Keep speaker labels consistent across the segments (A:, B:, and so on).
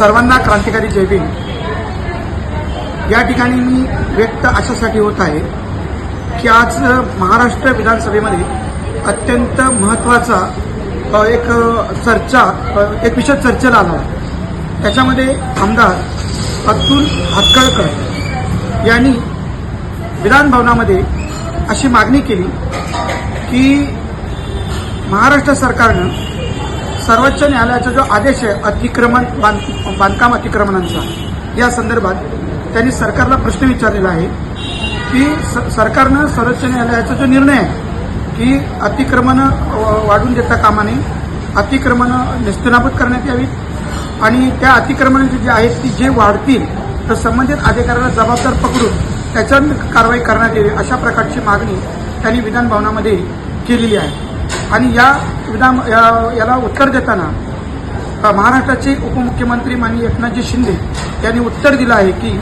A: सर्वांना क्रांतिकारी जय या ठिकाणी मी व्यक्त अशासाठी होत आहे की आज महाराष्ट्र विधानसभेमध्ये अत्यंत महत्त्वाचा एक चर्चा एक विषय चर्चेला आला आहे. त्याच्यामध्ये आमदार अतुल हक्कळकर यांनी विधानभवनामध्ये अशी मागणी केली की महाराष्ट्र सरकारनं सर्वोच्च न्यायालयाचा जो आदेश आहे अतिक्रमण बांध बांधकाम अतिक्रमणांचा या संदर्भात त्यांनी सरकारला प्रश्न विचारलेला आहे की स सरकारनं सर्वोच्च न्यायालयाचा जो निर्णय आहे की अतिक्रमणं वाढून देता कामा नये अतिक्रमणं निस्तनाबूत करण्यात यावीत आणि त्या अतिक्रमणांची जे आहेत ती जे वाढतील तर संबंधित अधिकाऱ्याला जबाबदार पकडून त्याच्यावर कारवाई करण्यात यावी अशा प्रकारची मागणी त्यांनी विधानभवनामध्ये केलेली आहे. आणि या विधान या- याला उत्तर देताना महाराष्ट्राचे उपमुख्यमंत्री माननीय एकनाथजी शिंदे यांनी उत्तर दिलं आहे की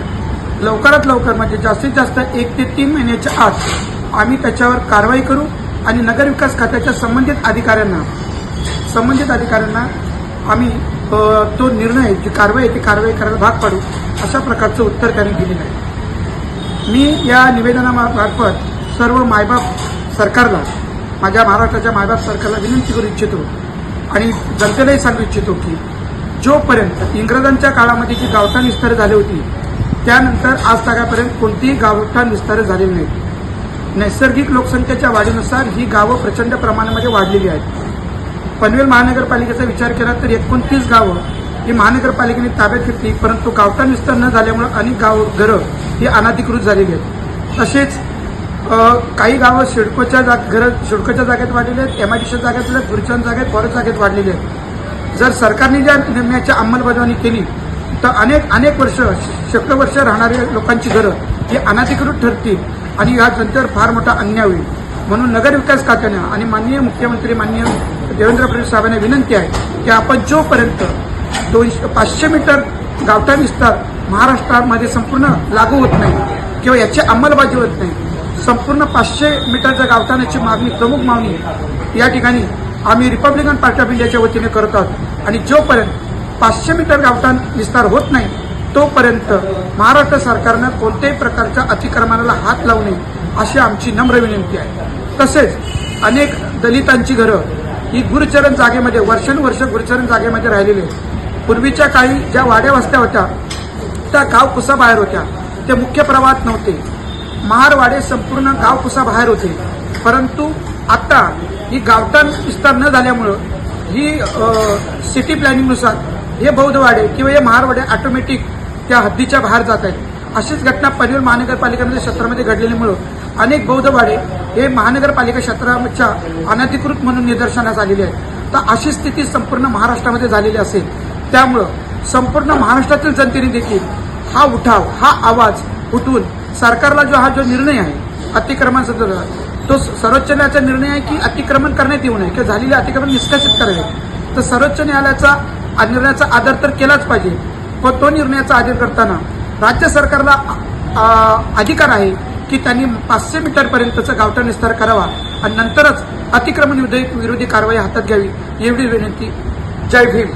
A: लवकरात लवकर म्हणजे जास्तीत जास्त एक ते तीन महिन्याच्या आत आम्ही त्याच्यावर कारवाई करू आणि नगरविकास खात्याच्या संबंधित अधिकाऱ्यांना संबंधित अधिकाऱ्यांना आम्ही तो निर्णय जी कारवाई आहे ती कारवाई करायला भाग पाडू अशा प्रकारचं उत्तर त्यांनी दिलेलं आहे. मी या निवेदनामार्फत सर्व मायबाप सरकारला माझ्या महाराष्ट्राच्या मायबाप सरकारला विनंती करू इच्छितो आणि जनतेलाही सांगू इच्छितो की जोपर्यंत इंग्रजांच्या काळामध्ये जी गावठाण विस्तार झाली होती त्यानंतर आज तागापर्यंत कोणतीही गावठाण विस्तार झालेली नाहीत नैसर्गिक लोकसंख्येच्या वाढीनुसार ही गावं प्रचंड प्रमाणामध्ये वाढलेली आहेत. पनवेल महानगरपालिकेचा विचार केला तर एकोणतीस गावं ही महानगरपालिकेने ताब्यात घेतली परंतु गावठाण विस्तार न झाल्यामुळे अनेक गाव घरं ही अनाधिकृत झालेली आहेत. तसेच काही गावं सिडकोच्या जाग घरं सिडकोच्या जागेत वाढलेले आहेत एम आय डीच्या जागेत वाढलेली जागेत फॉरेस्ट जागेत वाढलेली आहेत. जर सरकारने ज्या निर्णयाची अंमलबजावणी केली तर अनेक अनेक वर्ष शेकडो वर्ष राहणाऱ्या लोकांची घरं ही अनाधिकृत ठरतील आणि या जनतेवर फार मोठा अन्याय होईल. म्हणून नगरविकास खात्यानं आणि माननीय मुख्यमंत्री माननीय देवेंद्र फडणवीस साहेबांना विनंती आहे की आपण जोपर्यंत दोनशे पाचशे मीटर गावठा विस्तार महाराष्ट्रामध्ये संपूर्ण लागू होत नाही किंवा याची अंमलबाजी होत नाही संपूर्ण पाचशे मीटरच्या गावठाण्याची मागणी प्रमुख मागणी या ठिकाणी आम्ही रिपब्लिकन पार्टी ऑफ इंडियाच्या वतीने करत आहोत. आणि जोपर्यंत पाचशे मीटर गावठाण विस्तार होत नाही तोपर्यंत महाराष्ट्र सरकारनं कोणत्याही प्रकारच्या अतिक्रमणाला हात लावू नये अशी आमची नम्र विनंती आहे. तसेच अनेक दलितांची घरं ही गुरुचरण जागेमध्ये वर्षानुवर्ष गुरुचरण जागेमध्ये राहिलेली आहे पूर्वीच्या काळी ज्या वाड्या वस्त्या होत्या त्या गाव कुसाबाहेर होत्या. ते मुख्य प्रवाहात नव्हते. महारवाडे संपूर्ण गाव कुसाबाहेर होते. परंतु आता ही गावठाण विस्तार न झाल्यामुळं ही सिटी प्लॅनिंगनुसार हे बौद्धवाडे किंवा हे महारवाडे ऑटोमॅटिक त्या हद्दीच्या बाहेर जात आहेत. अशीच घटना पनवेल महानगरपालिकेमध्ये क्षेत्रामध्ये घडलेल्यामुळं अनेक बौद्धवाडे हे महानगरपालिका क्षेत्राच्या अनधिकृत म्हणून निदर्शनास आलेले आहेत. तर अशी स्थिती संपूर्ण महाराष्ट्रामध्ये झालेली असेल. त्यामुळं संपूर्ण महाराष्ट्रातील जनतेने देखील हा उठाव हा आवाज उठवून सरकारला जो हा जो निर्णय आहे अतिक्रमण संदर्भात तो सर्वोच्च न्यायालयाचा निर्णय आहे की अतिक्रमण करण्यात येऊ नये किंवा झालेले अतिक्रमण निष्कासित करावे. तर सर्वोच्च न्यायालयाचा निर्णयाचा आदर तर केलाच पाहिजे पण तो निर्णयाचा आदर करताना राज्य सरकारला अधिकार आहे की त्यांनी पाचशे मीटरपर्यंतचा गावठा विस्तार करावा आणि नंतरच अतिक्रमण विरोधी विरोधी कारवाई हातात घ्यावी एवढी विनंती. जय भीम.